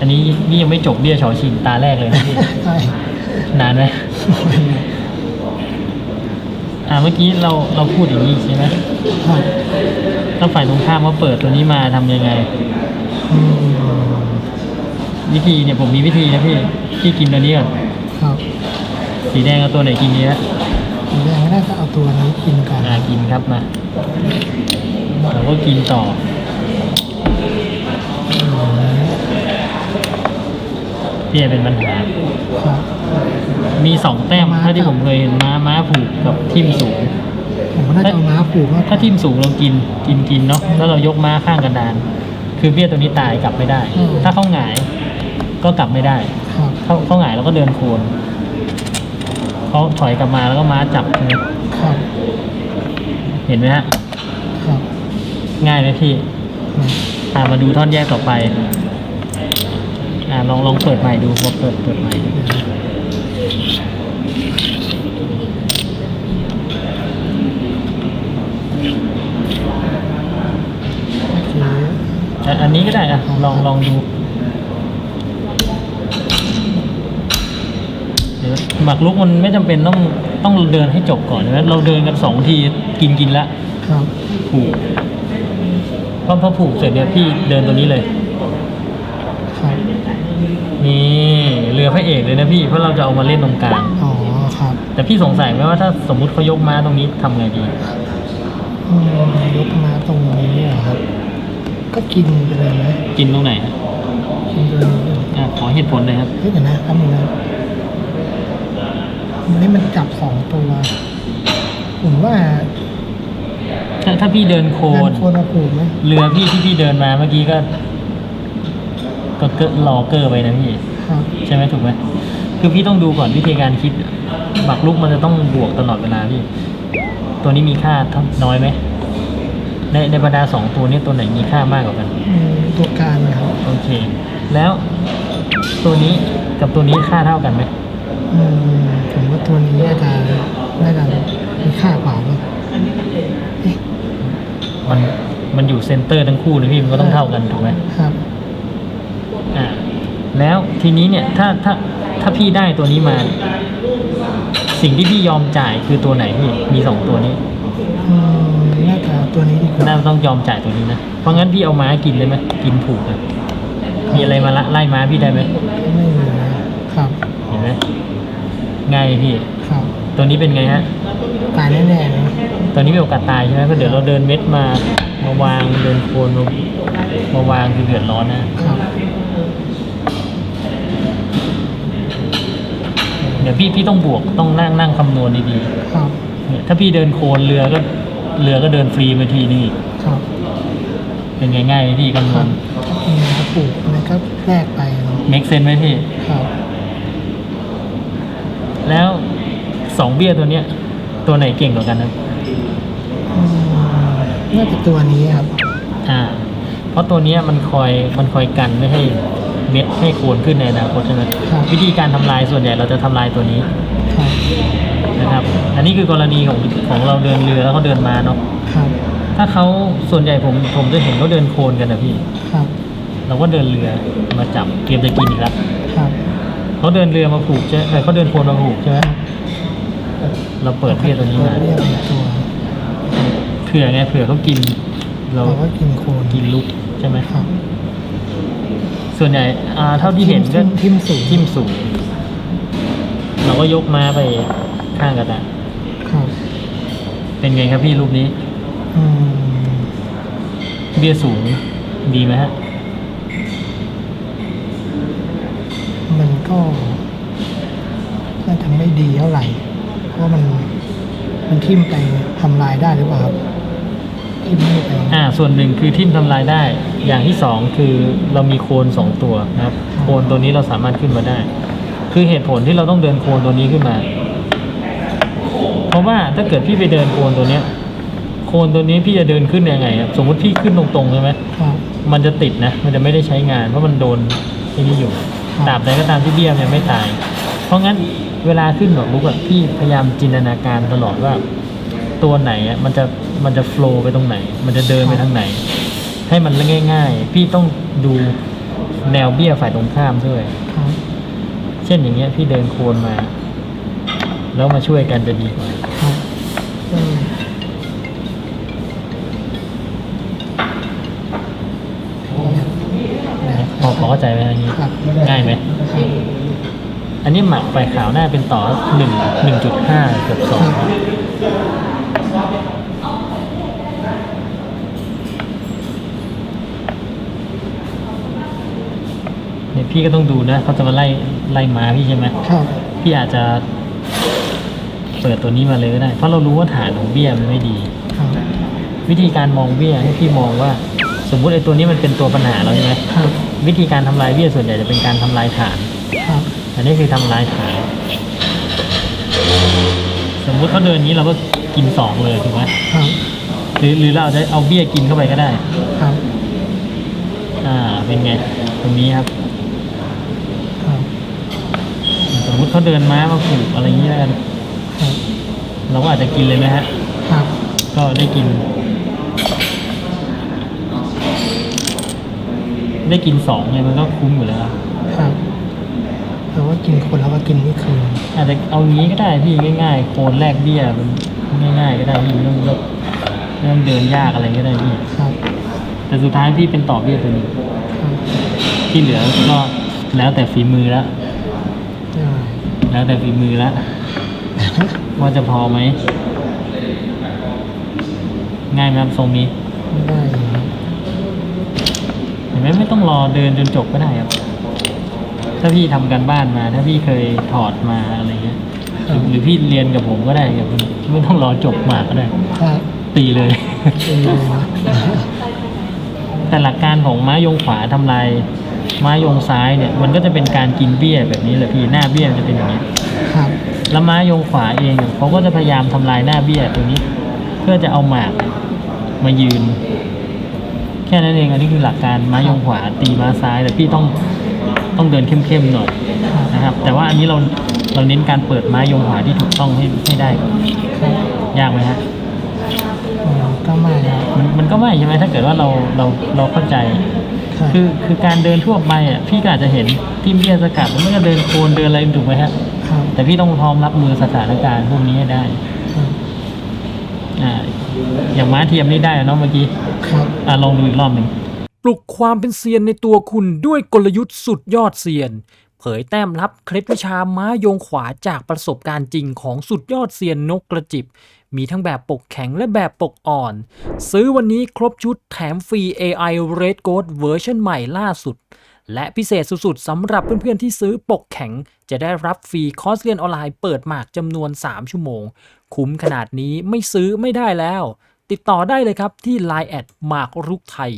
อันนี้นี่ยังไม่จบเบี้ยชอชิงตาแรกเลยนะพี่ ใช่นานไหม อ่าเมื่อกี้เราเราพูดอย่างนี้ใช่ไหมครับถ้าฝ่ายตรงข้ามเขาเปิดตัวนี้มาทำยังไง อืมวิธีเนี่ยผมมีวิธีนะพี่พี่กินตัวนี้ก่อนครับสีแดงเอาตัวไหนกินดีฮะสีแดงน่าจะเอาตัวนี้กินก่อนอ่ากินครับมาเราก็กินต่อ พี่เป็นปัญหามีสองแต้มถ้าที่ผมเคยเห็นม้าม้าผูกกับทิมสูงผมว่าน่าจะเอาม้าผูกมากถ้าทิมสูงเรากินกินกินเนาะแล้วเรายกม้าข้างกระดาน คือเบี้ยตัวนี้ตายกลับไม่ได้ ถ้าเขาหงายก็กลับไม่ได้เขาเขาหงายแล้วก็เดินโคนเขาถอยกลับมาแล้วก็ม้าจับเห็นไหมฮะง่ายไหมพี่ครับอ่ามาดูท่อนแยกต่อไป อ่าลองลองเปิดใหม่ดูลองเปิดเปิดใหม่ดูโอเคอะอันนี้ก็ได้อะลองลองดูเดี๋ยวหมักลุกมันไม่จำเป็นต้องต้องเดินให้จบก่อนนะเราเดินกันสองทีกินกินละครับผูกพอพอผูกเสร็จเนี่ยพี่เดินตัวนี้เลยครับ นี่เรือพระเอกเลยนะพี่เพราะเราจะเอามาเล่นตรงกลางอ๋อครับแต่พี่สงสัยไหมว่าถ้าสมมุติเขายกม้าตรงนี้ทำไงดี อืมยกมาตรงนี้เหรอครับ ก็กินไปเลยไหมกินตรงไหนฮะกินไปเลยอะขอเหตุผลเลยครับเฮ้ยเดี๋ยวนะครับมึงนะมันนี่มันจับสองตัว ผมว่าถ้าถ้าพี่เดินโคดันนโคนมาผูกไหม เรือพี่ที่พี่เดินมาเมื่อกี้ก็ ก็เกอรอเกอร์ไปนะพี่ ครับใช่ไหมถูกไหมคือพี่ต้องดูก่อนวิธีการคิดหมักลุกมันจะต้องบวกตลอดเวลาพี่ ตัวนี้มีค่าเท่าน้อยไหมในในบรรดาสองตัวนี้ตัวไหนมีค่ามากกว่ากัน อืมตัวกลางนะครับโอเค แล้วตัวนี้กับตัวนี้ค่าเท่ากันไหมอืมผมว่าตัวนี้น่าจะน่าจะมีค่ากว่าป่ะเอ๊ะมันมันอยู่เซนเตอร์ทั้งคู่เลยพี่มันก็ต้องเท่ากันถูกไหมครับอ่า แล้วทีนี้เนี่ยถ้าถ้าถ้าพี่ได้ตัวนี้มา สิ่งที่พี่ยอมจ่ายคือตัวไหนพี่มีสองตัวนี้อืมน่าจะตัวนี้ดีกว่าน่าต้องยอมจ่ายตัวนี้นะเพราะงั้นพี่เอาม้ากินเลยไหมกินผูกเลยมีอะไรมาละไล่ม้าพี่ได้ไหมไม่มีนะครับเห็นไหมง่ายพี่ ครับตัวนี้เป็นไงฮะ ตายแน่ๆนะตัวนี้มีโอกาสตายใช่ไหมเพราะเดี๋ยวเราเดินเม็ดมามาวางเดินโคนมามาวางคือเดือดร้อนนะครับ ดี๋ยวพี่พี่ต้องบวกต้องนั่งนั่งคำนวณดีครับๆเนี่ยถ้าพี่เดินโคนเรือก็เรือก็เดินฟรีไปทีนี่ครับเป็นไงง่ายไหมพี่คำนควรัณบมีมาปลูกมันก็แลกไปเนาะเมคเซนไหมพี่ ครับแล้วสองเบี้ยตัวเนี้ย ตัวไหนเก่งกว่ากันครับ อืมน่าจะตัวนี้ครับ อ่า เพราะตัวเนี้ยมันคอยมันคอยกันไม่ให้ เม็ดให้โคนขึ้นในอนาคตใช่ไหมครับวิธีการทำลายส่วนใหญ่เราจะทำลายตัวนี้ครับนะครับ อันนี้คือกรณีของของเราเดินเรือแล้วเขาเดินมาเนาะครับถ้าเขาส่วนใหญ่ผมผมจะเห็นเขาเดินโคลนกันนะพี่ครับเราก็เดินเรือมาจับเตรียมจะกินอีกแล้วครับเขาเดินเรือมาผูกใช่ไหมเขาเดินโคลนมาผูกใช่ไหมเราเปิดเบี้ยตัวนี้มาเรียกเป็นตัวเผื่อไงเผื่อเขากินเราเราก็กินโคนกินลุกใช่ไหมครับ ส่วนใหญ่อ่าเท่าที่เห็นก็ทิมสูงทิ่มสูง เราก็ยกมาไปข้างกระดาษครับเป็นไงครับพี่รูปนี้ อืมเบี้ยสูงดีไหมฮะ มันก็น่าจะไม่ดีเท่าไหร่ เพราะมันมันทิ่มไปทำลายได้หรือเปล่าครับทิ่มไม่ไป อ่าส่วนหนึ่งคือทิ่มทำลายได้ อย่างที่สองคือเรามีโคนสองตัวนะครับ โคนตัวนี้เราสามารถขึ้นมาได้ คือเหตุผลที่เราต้องเดินโคนตัวนี้ขึ้นมา เพราะว่าถ้าเกิดพี่ไปเดินโคนตัวเนี้ย โคนตัวนี้พี่จะเดินขึ้นยังไงครับสมมติพี่ขึ้นตรงๆใช่ไหมครับมันจะติดนะมันจะไม่ได้ใช้งาน เพราะมันโดนที่นี่อยู่ครับตราบใดก็ตามที่เบี้ยมันยังไม่ตาย เพราะงั้นเวลาขึ้นหนวดลุกอะพี่พยายามจินตนาการตลอดว่า ตัวไหนอะมันจะมันจะโฟล์ไปตรงไหน มันจะเดินไปทางไหน ให้มันง่าย ๆ พี่ต้องดูแนวเบี้ยฝ่ายตรงข้ามด้วย ครับเช่นอย่างเงี้ยพี่เดินโคนมา แล้วมาช่วยกันจะดีกว่า ครับอืมพอพอเข้าใจไหมอันนี้ครับง่ายไหม ครับ อันนี้หมักฝ่ายขาวหน้าเป็นต่อหนึ่งหนึ่งจุดห้าเกือบสองเนี่ย พี่ก็ต้องดูนะเขาจะมาไล่ไล่ม้าพี่ใช่ไหมครับ พี่อาจจะเปิดตัวนี้มาเลยก็ได้ เพราะเรารู้ว่าฐานของเบี้ยมันไม่ดี ครับ วิธีการมองเบี้ยให้พี่มองว่า สมมุติไอ้ตัวนี้มันเป็นตัวปัญหาเราใช่ไหมครับ วิธีการทำลายเบี้ยส่วนใหญ่จะเป็นการทำลายฐาน ครับ อันนี้คือทำลายฐาน สมมุติเขาเดินอย่างนี้เราก็กินสองเลยถูกไหมครับ หรือหรือเราจะเอาเบี้ยกินเข้าไปก็ได้ ครับ อ่า เป็นไง ตรงนี้ครับครับ ส มมุติเขาเดินม้ามาผูกอะไรอย่างนี้แล้วกันครับเราก็อาจจะกินเลยไหมฮะ ครับก็ได้กิน ได้กินสองไงมันก็คุ้มอยู่แล้ว ครับแต่ว่ากินคนแล้วก็กินนี่คืนอาจจะเอางี้ก็ได้พี่ง่ายๆ โคนแลกเบี้ยมันง่าย ๆ ก็ได้พี่ไม่ต้องแบบไม่ต้องเดินยากอะไรก็ได้พี่ ครับแต่สุดท้ายพี่เป็นต่อเบี้ยตัวนี้ ครับที่เหลือก็แล้วแต่ฝีมือแล้วได้ แล้วแต่ฝีมือแล้วว่าจะพอไหม ง่ายไหมครับทรงนี้ได้อยู่ครับเห็นไหมไม่ต้องรอเดินจนจบก็ได้ครับ ถ้าพี่ทำกันบ้านมา ถ้าพี่เคยถอดมาอะไรเงี้ยหรือหรือพี่เรียนกับผมก็ได้ครับไม่ต้องรอจบมาก็ได้ครับตีเลยดีเลยนะแต่หลักการของม้ายงขวาทำลาย ม้ายงซ้ายเนี่ยมันก็จะเป็นการกินเบี้ยแบบนี้แหละพี่หน้าเบี้ยมันจะเป็นอย่างนี้ยครับแล้วม้ายงขวาเองเขาก็จะพยายามทำลายหน้าเบี้ยตรงนี้ เพื่อจะเอาหมากมายืน แค่นั้นเองอันนี้คือหลักการม้ายงขวาตีม้าซ้ายแต่พี่ต้องต้องเดินเข้มๆหน่อยครับนะครับ แต่ว่าอันนี้เราเราเน้นการเปิดม้ายงขวาที่ถูกต้องให้ให้ได้ก่อนครับยากไหมฮะอืมก็ไม่ครับมันมันก็ไม่ใช่ไหมถ้าเกิดว่าเราเราเราเข้าใจ ครับคือคือการเดินทั่วไปอะพี่ก็อาจจะเห็นทีมเบี้ยสกัดมันก็เดินโคนเดินอะไรถูกไหมฮะครับแต่พี่ต้องพร้อมรับมือสถานการณ์พวกนี้ให้ได้ครับอ่าอย่างม้าเทียมนี่ได้อะเนาะเมื่อกี้ครับอ่าลองดูอีกรอบหนึ่งปลุกความเป็นเซียนในตัวคุณด้วยกลยุทธ์สุดยอดเซียน เผยแต้มลับเคล็ดวิชาม้าโยงขวาจากประสบการณ์จริงของสุดยอดเซียนนกกระจิบ มีทั้งแบบปกแข็งและแบบปกอ่อน ซื้อวันนี้ครบชุดแถมฟรี AI Red Gold เวอร์ชันใหม่ล่าสุด และพิเศษสุดๆสำหรับเพื่อนๆที่ซื้อปกแข็ง จะได้รับฟรีคอร์สเรียนออนไลน์เปิดหมากจำนวน 3 ชั่วโมง คุ้มขนาดนี้ไม่ซื้อไม่ได้แล้ว ติดต่อได้เลยครับที่ Line แอดหมากรุกไทย